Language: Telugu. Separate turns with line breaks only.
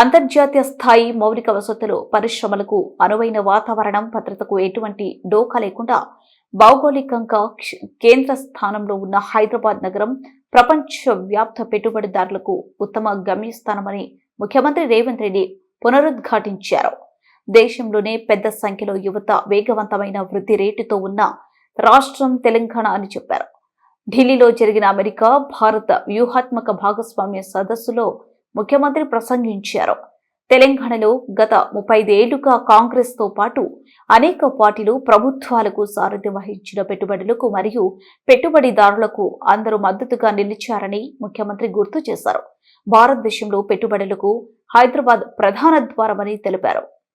అంతర్జాతీయ స్థాయి మౌలిక వసతులు పరిశ్రమలకు అనువైన వాతావరణం భద్రతకు ఎటువంటి డోకా లేకుండా భౌగోళికంగా కేంద్ర స్థానంలో ఉన్న హైదరాబాద్ నగరం ప్రపంచ వ్యాప్త పెట్టుబడిదారులకు ఉత్తమ గమ్యస్థానమని ముఖ్యమంత్రి రేవంత్ రెడ్డి పునరుద్ఘాటించారు. దేశంలోనే పెద్ద సంఖ్యలో యువత వేగవంతమైన వృద్ధి రేటుతో ఉన్న రాష్ట్రం తెలంగాణ అని చెప్పారు. ఢిల్లీలో జరిగిన అమెరికా భారత వ్యూహాత్మక భాగస్వామ్య సదస్సులో ముఖ్యమంత్రి ప్రసంగించారు. తెలంగాణలో గత ముప్పై కాంగ్రెస్తో పాటు అనేక పార్టీలు ప్రభుత్వాలకు సారథ్యం వహించిన పెట్టుబడులకు మరియు పెట్టుబడిదారులకు అందరూ మద్దతుగా నిలిచారని ముఖ్యమంత్రి గుర్తు చేశారు. భారతదేశంలో పెట్టుబడులకు హైదరాబాద్ ప్రధాన ద్వారమని తెలిపారు.